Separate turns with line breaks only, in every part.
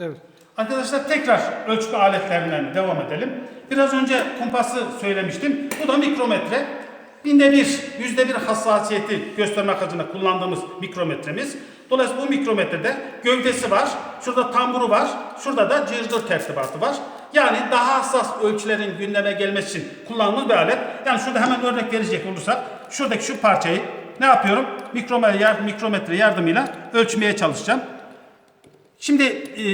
Evet.
Arkadaşlar tekrar ölçme aletlerinden devam edelim. Biraz önce kumpası söylemiştim. Bu da mikrometre. Binde bir, yüzde bir hassasiyeti göstermek adına kullandığımız mikrometremiz. Dolayısıyla bu mikrometrede gövdesi var, şurada tamburu var, şurada da cırcır tertibatı var. Yani daha hassas ölçülerin gündeme gelmesi için kullandığımız bir alet. Yani şurada hemen örnek verecek olursak, şuradaki şu parçayı ne yapıyorum? Mikrometre, mikrometre yardımıyla ölçmeye çalışacağım. Şimdi e,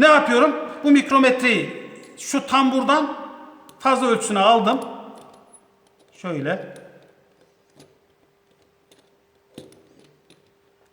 ne yapıyorum? Bu mikrometreyi şu tamburdan fazla ölçüsünü aldım. Şöyle.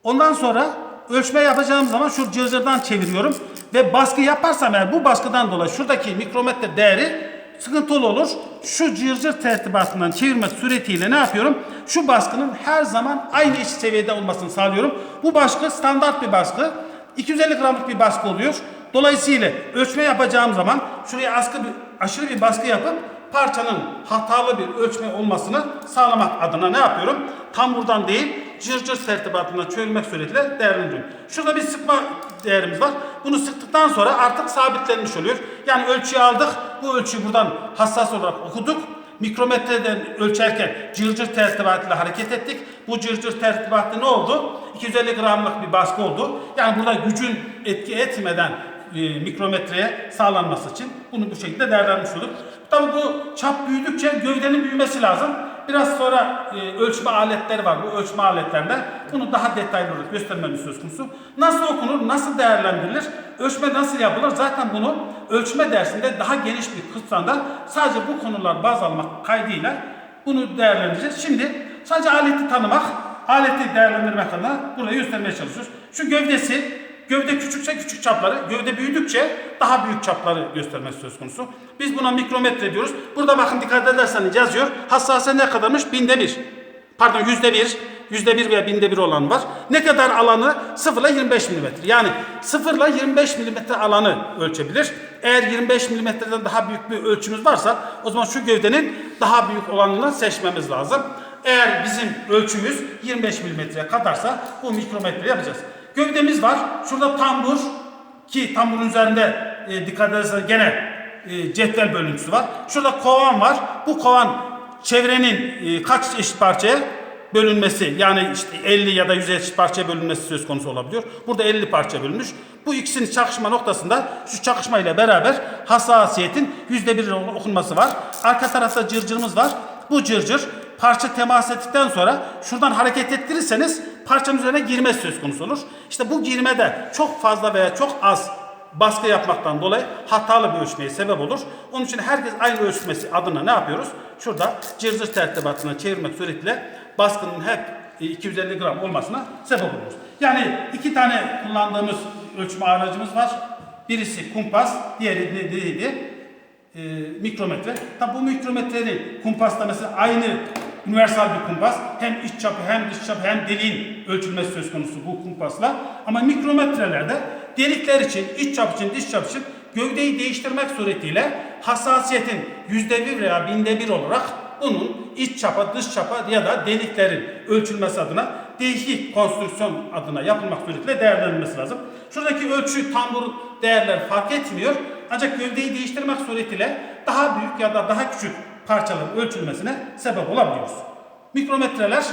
Ondan sonra ölçme yapacağım zaman şu cızırdan çeviriyorum ve baskı yaparsam eğer bu baskıdan dolayı şuradaki mikrometre değeri sıkıntılı olur. Şu cırcır tertibatından çevirmek suretiyle ne yapıyorum? Şu baskının her zaman aynı eşit seviyede olmasını sağlıyorum. Bu baskı standart bir baskı. 250 gramlık bir baskı oluyor. Dolayısıyla ölçme yapacağım zaman şuraya askı bir, aşırı bir baskı yapıp parçanın hatalı bir ölçme olmasını sağlamak adına ne yapıyorum? Tam buradan değil, cırcır tertibatından çözülmek suretiyle değerlendiriyorum. Şurada bir sıkma değerimiz var. Bunu sıktıktan sonra artık sabitlenmiş oluyor. Yani ölçüyü aldık. Bu ölçüyü buradan hassas olarak okuduk. Mikrometreden ölçerken cırcır tertibatıyla hareket ettik. Bu cırcır tertibatı ne oldu? 250 gramlık bir baskı oldu. Yani burada gücün etki etmeden e, mikrometreye sağlanması için bunu bu şekilde değerlendirmiş olduk. Tabii bu çap büyüdükçe gövdenin büyümesi lazım. Biraz sonra e, ölçme aletleri var. Bu ölçme aletlerinde bunu daha detaylı olarak göstermemiz söz konusu. Nasıl okunur, nasıl değerlendirilir, ölçme nasıl yapılır? Zaten bunu ölçme dersinde daha geniş bir kısmında sadece bu konular baz almak kaydıyla bunu değerlendireceğiz. Şimdi sadece aleti tanımak, aleti değerlendirmek adına burayı göstermeye çalışıyoruz. Şu gövdesi Gövde küçükse küçük çapları, gövde büyüdükçe daha büyük çapları göstermesi söz konusu. Biz buna mikrometre diyoruz. Burada bakın dikkat ederseniz yazıyor. Hassasiyet ne kadarmış? Binde bir. Pardon yüzde bir. Yüzde bir veya binde bir olan var. Ne kadar alanı? 0 ile 25 milimetre. Yani 0 ile 25 milimetre alanı ölçebilir. Eğer 25 milimetreden daha büyük bir ölçümüz varsa o zaman şu gövdenin daha büyük olanını seçmemiz lazım. Eğer bizim ölçümüz 25 milimetreye kadarsa bu mikrometre yapacağız. Gövdemiz var. Şurada tambur ki tamburun üzerinde e, dikkat ederseniz gene e, cetvel bölüntüsü var. Şurada kovan var. Bu kovan çevrenin e, kaç eşit parçaya bölünmesi yani işte 50 ya da 100 eşit parçaya bölünmesi söz konusu olabiliyor. Burada 50 parça bölünmüş. Bu ikisinin çakışma noktasında şu çakışma ile beraber hassasiyetin %1 okunması var. Arka tarafta cırcırımız var. Bu cırcır parça temas ettikten sonra şuradan hareket ettirirseniz parçanın üzerine girme söz konusu olur. İşte bu girmede çok fazla veya çok az baskı yapmaktan dolayı hatalı bir ölçmeye sebep olur. Onun için herkes aynı ölçmesi adına ne yapıyoruz? Şurada cırcır tertibatına çevirmek suretiyle baskının hep e, 250 gram olmasına sebep oluruz. Yani iki tane kullandığımız ölçme aracımız var. Birisi kumpas, diğeri neydi? e, mikrometre. Tabi bu mikrometrenin kumpasla mesela aynı universal bir kumpas. Hem iç çapı hem dış çapı hem deliğin ölçülmesi söz konusu bu kumpasla. Ama mikrometrelerde delikler için, iç çap için, dış çap için gövdeyi değiştirmek suretiyle hassasiyetin yüzde bir veya binde bir olarak bunun iç çapa, dış çapa ya da deliklerin ölçülmesi adına değişik konstrüksiyon adına yapılmak suretiyle değerlendirilmesi lazım. Şuradaki ölçü tambur değerler fark etmiyor. Ancak gövdeyi değiştirmek suretiyle daha büyük ya da daha küçük parçaların ölçülmesine sebep olabiliyoruz. Mikrometreler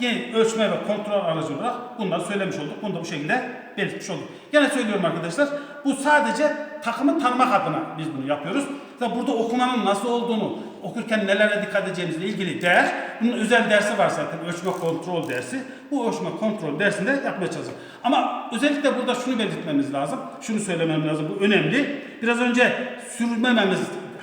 yeni ölçme ve kontrol aracı olarak bunları söylemiş olduk. Bunu da bu şekilde belirtmiş olduk. Yine söylüyorum arkadaşlar. Bu sadece takımı tanımak adına biz bunu yapıyoruz. Tabi burada okumanın nasıl olduğunu, okurken nelere dikkat edeceğimizle ilgili değer, bunun özel dersi var zaten ölçme kontrol dersi. Bu ölçme kontrol dersinde yapmaya çalışacağız. Ama özellikle burada şunu belirtmemiz lazım, şunu söylemem lazım, bu önemli. Biraz önce sürmememiz,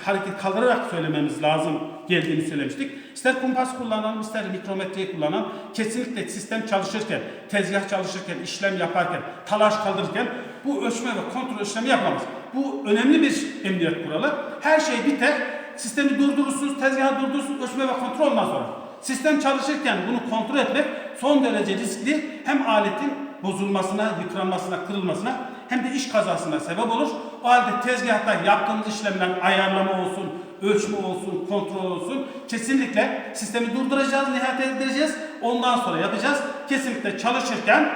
hareket kaldırarak söylememiz lazım geldiğini söylemiştik. İster kumpas kullanalım, ister mikrometreyi kullanalım. Kesinlikle sistem çalışırken, tezgah çalışırken, işlem yaparken, talaş kaldırırken bu ölçme ve kontrol işlemi yapmamız. Bu önemli bir emniyet kuralı. Her şey biter, sistemi durdurursunuz, tezgahı durdurursunuz, ölçme ve kontrol ondan sonra. Sistem çalışırken bunu kontrol etmek son derece riskli. Hem aletin bozulmasına, yıpranmasına, kırılmasına hem de iş kazasına sebep olur. O halde tezgahta yaptığımız işlemler ayarlama olsun, ölçme olsun, kontrol olsun. Kesinlikle sistemi durduracağız, nihayet edeceğiz. Ondan sonra yapacağız. Kesinlikle çalışırken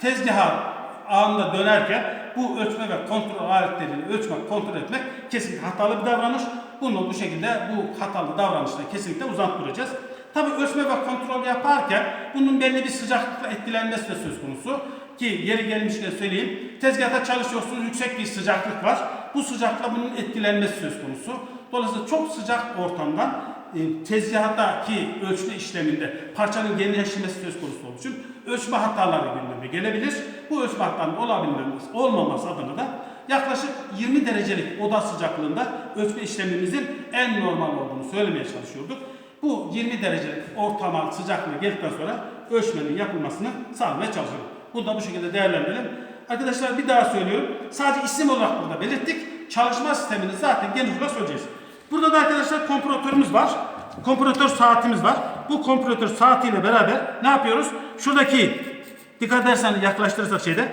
tezgaha anında dönerken bu ölçme ve kontrol aletleriyle ölçmek, kontrol etmek kesinlikle hatalı bir davranış. Bunu bu şekilde bu hatalı davranıştan kesinlikle uzak duracağız. Tabii ölçme ve kontrol yaparken bunun belli bir sıcaklıkla etkilenmesi de söz konusu. Ki yeri gelmişken söyleyeyim. Tezgahta çalışıyorsunuz yüksek bir sıcaklık var. Bu sıcakla bunun etkilenmesi söz konusu. Dolayısıyla çok sıcak ortamdan e, tezgahtaki ölçme işleminde parçanın genleşmesi söz konusu olduğu için ölçme hataları gündeme gelebilir. Bu ölçme hatalarının olabilmemiz, olmaması adına da yaklaşık 20 derecelik oda sıcaklığında ölçme işlemimizin en normal olduğunu söylemeye çalışıyorduk. Bu 20 derecelik ortama sıcaklığı geldikten sonra ölçmenin yapılmasını sağlamaya çalışıyoruz. Bunu da bu şekilde değerlendirelim. Arkadaşlar bir daha söylüyorum. Sadece isim olarak burada belirttik. Çalışma sistemini zaten geniş olarak söyleyeceğiz. Burada da arkadaşlar kompresörümüz var. Kompresör saatimiz var. Bu kompresör saatiyle beraber ne yapıyoruz? Şuradaki dikkat ederseniz yaklaştırırsak şeyde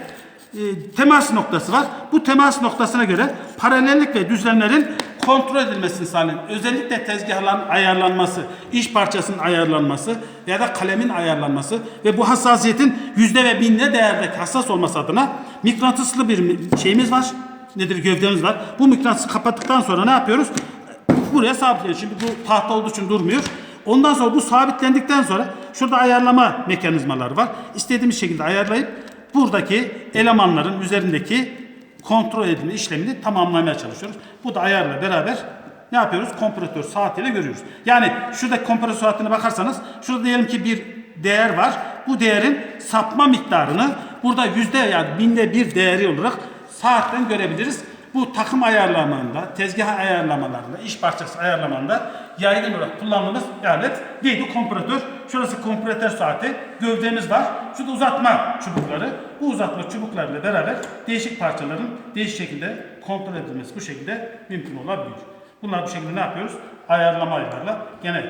e, temas noktası var. Bu temas noktasına göre paralellik ve düzlemlerin kontrol edilmesini sağlayan özellikle tezgahların ayarlanması, iş parçasının ayarlanması ya da kalemin ayarlanması ve bu hassasiyetin yüzde ve binde değerdeki hassas olması adına mıknatıslı bir şeyimiz var. Nedir gövdemiz var. Bu mıknatısı kapattıktan sonra ne yapıyoruz? Buraya sabitliyoruz. Şimdi bu tahta olduğu için durmuyor. Ondan sonra bu sabitlendikten sonra şurada ayarlama mekanizmaları var. İstediğimiz şekilde ayarlayıp buradaki elemanların üzerindeki kontrol edilme işlemini tamamlamaya çalışıyoruz. Bu da ayarla beraber ne yapıyoruz? Kompresör saatiyle görüyoruz. Yani şurada kompresör saatine bakarsanız şurada diyelim ki bir değer var. Bu değerin sapma miktarını burada yüzde yani binde bir değeri olarak saatten görebiliriz. Bu takım ayarlamanda, tezgah ayarlamalarında, iş parçası ayarlamanda yaygın olarak kullandığımız alet neydi? Kompresör. Şurası kompresör saati. Gövdemiz var. Şurada uzatma çubukları. Bu uzatma çubuklarıyla beraber değişik parçaların değişik şekilde kontrol edilmesi bu şekilde mümkün olabiliyor. Bunlar bu şekilde ne yapıyoruz? Ayarlama ayarlarla gene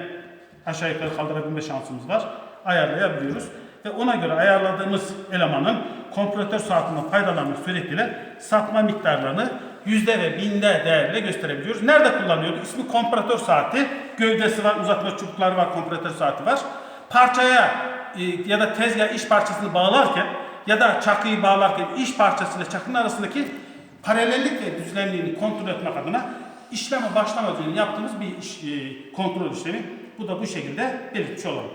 aşağı yukarı kaldırabilme şansımız var. Ayarlayabiliyoruz. Ve ona göre ayarladığımız elemanın kompresör saatinden faydalanmak suretiyle sapma miktarlarını yüzde ve binde değerle gösterebiliyoruz. Nerede kullanıyorduk? İsmi kompresör saati. Gövdesi var, uzatma çubukları var, kompresör saati var. Parçaya e, ya da tezgah iş parçasını bağlarken ya da çakıyı bağlarken iş parçasıyla çakının arasındaki paralellik ve düzlemliğini kontrol etmek adına işleme başlamadan önce yaptığımız bir iş, e, kontrol işlemi. Bu da bu şekilde belirtmiş olalım.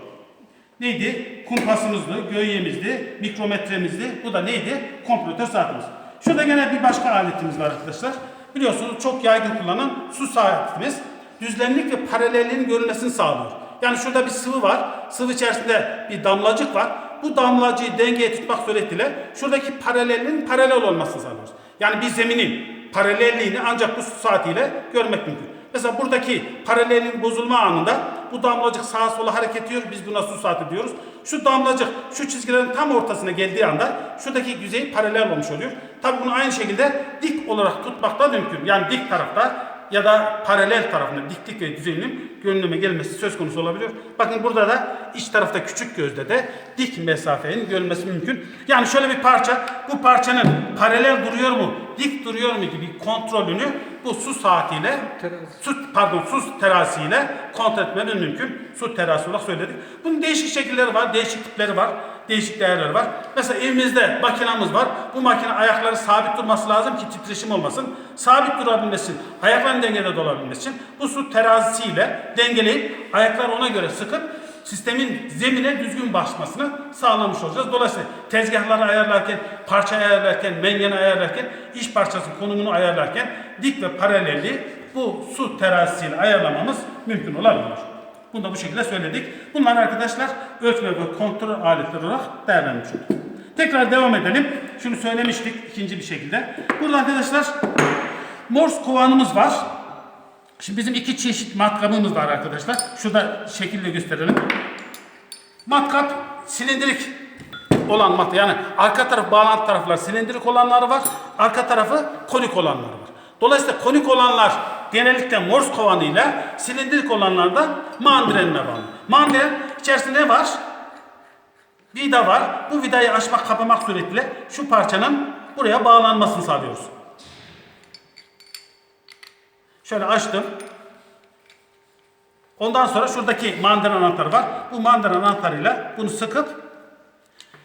Neydi? Kumpasımızdı, göğeyemizdi, mikrometremizdi. Bu da neydi? Kompresör saatimiz. Şurada gene bir başka aletimiz var arkadaşlar. Biliyorsunuz çok yaygın kullanılan su saatimiz. Düzlemlik ve paralelliğin görülmesini sağlıyor. Yani şurada bir sıvı var. Sıvı içerisinde bir damlacık var. Bu damlacığı dengeye tutmak suretiyle şuradaki paralelliğin paralel olmasını sağlıyoruz. Yani bir zeminin paralelliğini ancak bu saatiyle görmek mümkün. Mesela buradaki paralelin bozulma anında bu damlacık sağa sola hareket ediyor. Biz buna su saati diyoruz. Şu damlacık şu çizgilerin tam ortasına geldiği anda şuradaki yüzey paralel olmuş oluyor. Tabi bunu aynı şekilde dik olarak tutmak da mümkün. Yani dik tarafta ya da paralel tarafında diklik ve düzeninin gönlüme gelmesi söz konusu olabiliyor. Bakın burada da iç tarafta küçük gözde de dik mesafenin görülmesi mümkün. Yani şöyle bir parça, bu parçanın paralel duruyor mu, dik duruyor mu gibi kontrolünü bu su saatiyle, su, pardon su terasiyle kontrol etmenin mümkün. Su terası olarak söyledik. Bunun değişik şekilleri var, değişik tipleri var, değişik değerleri var. Mesela evimizde makinamız var. Bu makine ayakları sabit durması lazım ki titreşim olmasın. Sabit durabilmesi ayakların dengede dolabilmesi için bu su terazisiyle dengeleyip ayaklar ona göre sıkıp sistemin zemine düzgün basmasını sağlamış olacağız. Dolayısıyla tezgahları ayarlarken, parça ayarlarken, mengeni ayarlarken, iş parçasının konumunu ayarlarken dik ve paralelliği bu su terazisiyle ayarlamamız mümkün olabilir. Bunu da bu şekilde söyledik. Bunlar arkadaşlar ölçme ve kontrol aletleri olarak değerlenmiş olduk. Tekrar devam edelim. Şunu söylemiştik ikinci bir şekilde. Burada arkadaşlar Morse kovanımız var. Şimdi bizim iki çeşit matkabımız var arkadaşlar. Şurada şekilde gösterelim. Matkap silindirik olan matkap. Yani arka taraf bağlantı taraflar silindirik olanları var. Arka tarafı konik olanları var. Dolayısıyla konik olanlar genellikle Morse kovanıyla silindirik olanlar da mandirenine bağlı. Mandiren içerisinde ne var? Vida var. Bu vidayı açmak kapamak suretiyle şu parçanın buraya bağlanmasını sağlıyoruz. Şöyle açtım. Ondan sonra şuradaki mandar anahtarı var. Bu mandar anahtarıyla bunu sıkıp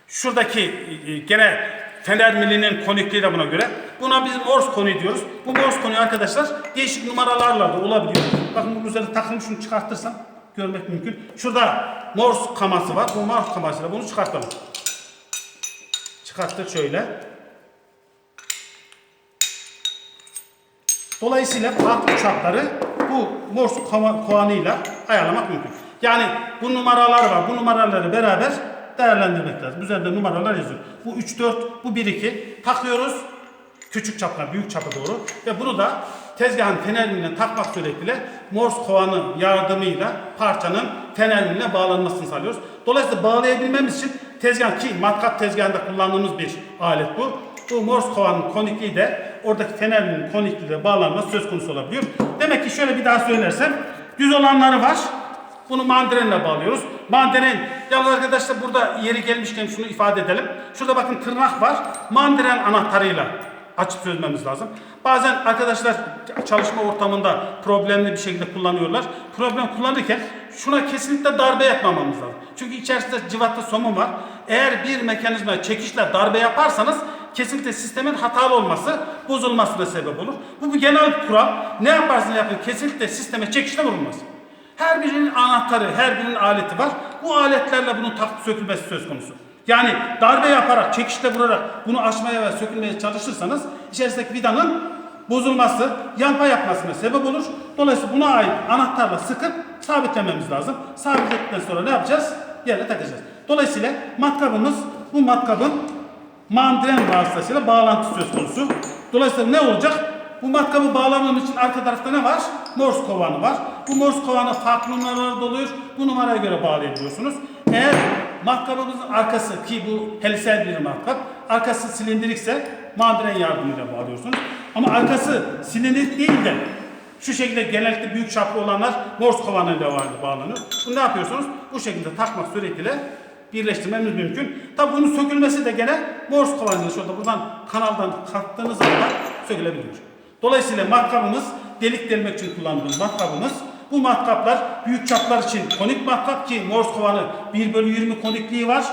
şuradaki e, gene fener milinin konikliği de buna göre. Buna biz Morse koni diyoruz. Bu Morse koni arkadaşlar değişik numaralarla da olabiliyor. Bakın bunun üzerine takılmış şunu çıkartırsam görmek mümkün. Şurada Morse kaması var. Bu Morse kamasıyla bunu çıkartalım. Çıkarttık şöyle. Dolayısıyla farklı uçakları bu Morse kova- kovanıyla ayarlamak mümkün. Yani bu numaralar var. Bu numaraları beraber değerlendirmek lazım. Üzerinde numaralar yazıyor. Bu 3 4, bu 1 2 takıyoruz. Küçük çapına büyük çapa doğru ve bunu da tezgahın fenerliğine takmak suretiyle Morse kovanı yardımıyla parçanın fenerliğine bağlanmasını sağlıyoruz. Dolayısıyla bağlayabilmemiz için tezgah ki matkap tezgahında kullandığımız bir alet bu. Bu Morse kovanın konikliği de oradaki fenerliğin konikliği de bağlanması söz konusu olabiliyor. Demek ki şöyle bir daha söylersem düz olanları var. Bunu mandarinle bağlıyoruz. Mandarin, yalnız arkadaşlar burada yeri gelmişken şunu ifade edelim. Şurada bakın tırnak var. Mandarin anahtarıyla açıp çözmemiz lazım. Bazen arkadaşlar çalışma ortamında problemli bir şekilde kullanıyorlar. Problem kullanırken şuna kesinlikle darbe yapmamamız lazım. Çünkü içerisinde cıvata somun var. Eğer bir mekanizma çekişle darbe yaparsanız kesinlikle sistemin hatalı olması, bozulmasına sebep olur. Bu bir genel kural. Ne yaparsanız yapın kesinlikle sisteme çekişle vurulmaz. Her birinin anahtarı, her birinin aleti var. Bu aletlerle bunun takıp sökülmesi söz konusu. Yani darbe yaparak, çekişle vurarak bunu aşmaya ve sökülmeye çalışırsanız içerisindeki vidanın bozulması, yanma yapmasına sebep olur. Dolayısıyla buna ait anahtarla sıkıp sabitlememiz lazım. Sabitledikten sonra ne yapacağız? Yerine takacağız. Dolayısıyla matkabımız bu matkabın mandren vasıtasıyla bağlantı söz konusu. Dolayısıyla ne olacak? Bu matkabı bağlamam için arka tarafta ne var? Morse kovanı var. Bu Morse kovanı farklı numaralar doluyor. Bu numaraya göre bağlayabiliyorsunuz. Eğer matkabımızın arkası ki bu helisel bir matkap, arkası silindirikse mandren yardımıyla bağlıyorsunuz. Ama arkası silindirik değil de şu şekilde genellikle büyük çaplı olanlar Morse kovanıyla bağlanıyor. Bunu ne yapıyorsunuz? Bu şekilde takmak suretiyle birleştirmemiz mümkün. Tabi bunun sökülmesi de gene Morse kovanıyla şurada buradan kanaldan kattığınız zaman sökülebiliyor. Dolayısıyla matkabımız delik delmek için kullandığımız matkabımız bu matkaplar büyük çaplar için konik matkap ki Morse kovanı 1 bölü 20 konikliği var.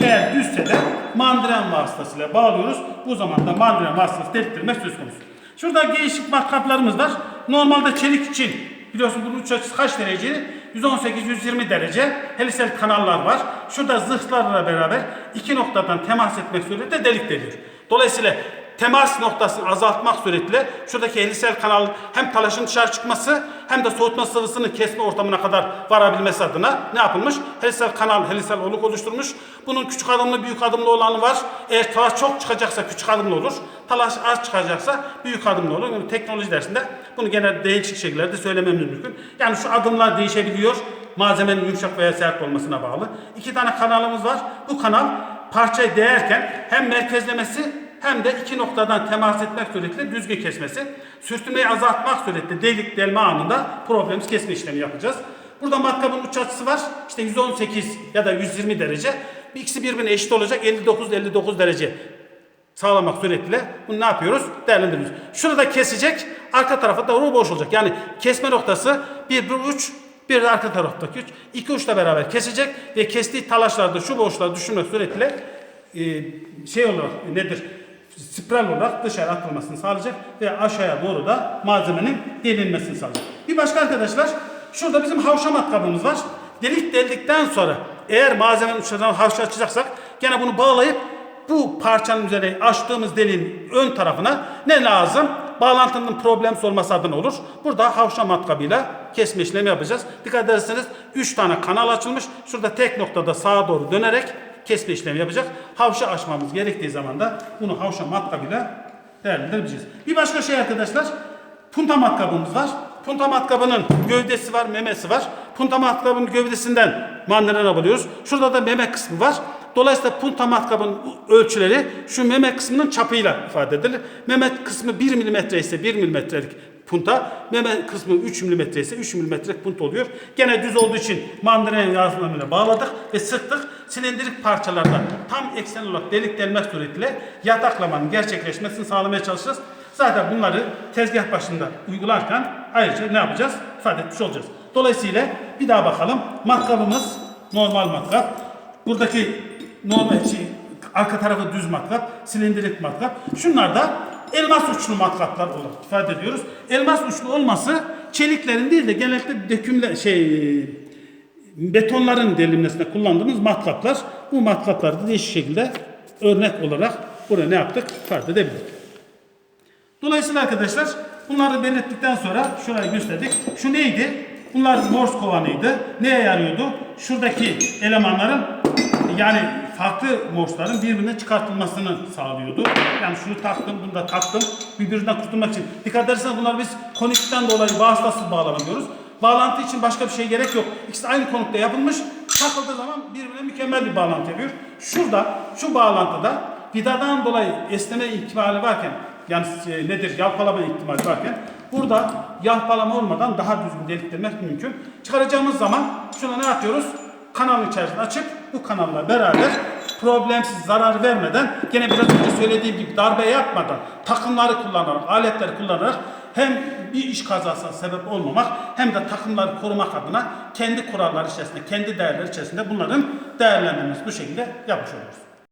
Eğer düzse de mandren vasıtasıyla bağlıyoruz. Bu zaman da mandren vasıtasıyla deliktirmek söz konusu. Şurada değişik matkaplarımız var. Normalde çelik için biliyorsun bunun uç açısı kaç derece? 118-120 derece helisel kanallar var. Şurada zırhlarla beraber iki noktadan temas etmek suretiyle delik deliyor. Dolayısıyla temas noktasını azaltmak suretiyle şuradaki helisel kanal hem talaşın dışarı çıkması hem de soğutma sıvısının kesme ortamına kadar varabilmesi adına ne yapılmış? Helisel kanal, helisel oluk oluşturmuş. Bunun küçük adımlı, büyük adımlı olanı var. Eğer talaş çok çıkacaksa küçük adımlı olur. Talaş az çıkacaksa büyük adımlı olur. Yani teknoloji dersinde bunu genel değişik şekillerde söylememiz mümkün. Yani şu adımlar değişebiliyor. Malzemenin yumuşak veya sert olmasına bağlı. İki tane kanalımız var. Bu kanal parçayı değerken hem merkezlemesi hem de iki noktadan temas etmek suretiyle düzgün kesmesi, sürtünmeyi azaltmak suretiyle delik delme anında problemsiz kesme işlemi yapacağız. Burada matkabın uç açısı var. İşte 118 ya da 120 derece. İkisi birbirine eşit olacak 59-59 derece sağlamak suretiyle bunu ne yapıyoruz? Değerlendiriyoruz. Şurada kesecek, arka tarafa doğru boş olacak. Yani kesme noktası bir, bir uç, bir de arka taraftaki uç. İki uçla beraber kesecek ve kestiği talaşlarda şu boşluğa düşürmek suretiyle e, şey olarak nedir? spiral olarak dışarı atılmasını sağlayacak ve aşağıya doğru da malzemenin delinmesini sağlayacak. Bir başka arkadaşlar şurada bizim havşa matkabımız var. Delik deldikten sonra eğer malzemenin uçlarından havşa açacaksak gene bunu bağlayıp bu parçanın üzerine açtığımız deliğin ön tarafına ne lazım? Bağlantının problemsiz olması adına olur. Burada havşa matkabıyla kesme işlemi yapacağız. Dikkat ederseniz 3 tane kanal açılmış. Şurada tek noktada sağa doğru dönerek kesme işlemi yapacak. Havşa açmamız gerektiği zaman da bunu havşa matkabıyla değerlendirebileceğiz. Bir başka şey arkadaşlar, punta matkabımız var. Punta matkabının gövdesi var, memesi var. Punta matkabının gövdesinden mandalina buluyoruz. Şurada da meme kısmı var. Dolayısıyla punta matkabın ölçüleri şu meme kısmının çapıyla ifade edilir. Meme kısmı 1 mm ise 1 mm'lik punta, meme kısmı 3 mm ise 3 mm'lik punta oluyor. Gene düz olduğu için mandalina yardımıyla bağladık ve sıktık. Silindirik parçalarda tam eksen olarak delik delmek suretiyle yataklamanın gerçekleşmesini sağlamaya çalışacağız. Zaten bunları tezgah başında uygularken ayrıca ne yapacağız? İfade etmiş olacağız. Dolayısıyla bir daha bakalım. Matkabımız normal matkap. Buradaki normal şey, Arka tarafı düz matkap, silindirik matkap. Şunlar da elmas uçlu matkaplar olarak ifade ediyoruz. Elmas uçlu olması çeliklerin değil de genellikle dökümle şey betonların delinmesinde kullandığımız matkaplar. Bu matkapları da değişik şekilde örnek olarak buraya ne yaptık? Ifade edebildik. Dolayısıyla arkadaşlar bunları belirttikten sonra şurayı gösterdik. Şu neydi? Bunlar Morse kovanıydı. Neye yarıyordu? Şuradaki elemanların yani farklı Morse'ların birbirine çıkartılmasını sağlıyordu. Yani şunu taktım, bunu da taktım. Birbirinden kurtulmak için. Dikkat ederseniz bunlar biz konikten dolayı vasıtasız bağlama diyoruz. Bağlantı için başka bir şey gerek yok. İkisi aynı konukta yapılmış. Takıldığı zaman birbirine mükemmel bir bağlantı yapıyor. Şurada, şu bağlantıda vidadan dolayı esneme ihtimali varken yani e, nedir yalpalama ihtimali varken burada yalpalama olmadan daha düzgün deliklemek mümkün. Çıkaracağımız zaman şuna ne yapıyoruz? Kanalın içerisini açıp bu kanalla beraber problemsiz zarar vermeden gene biraz önce söylediğim gibi darbe yapmadan takımları kullanarak aletleri kullanarak hem bir iş kazasına sebep olmamak hem de takımları korumak adına kendi kuralları içerisinde kendi değerleri içerisinde bunların değerlendirmesi bu şekilde yapmış oluyoruz.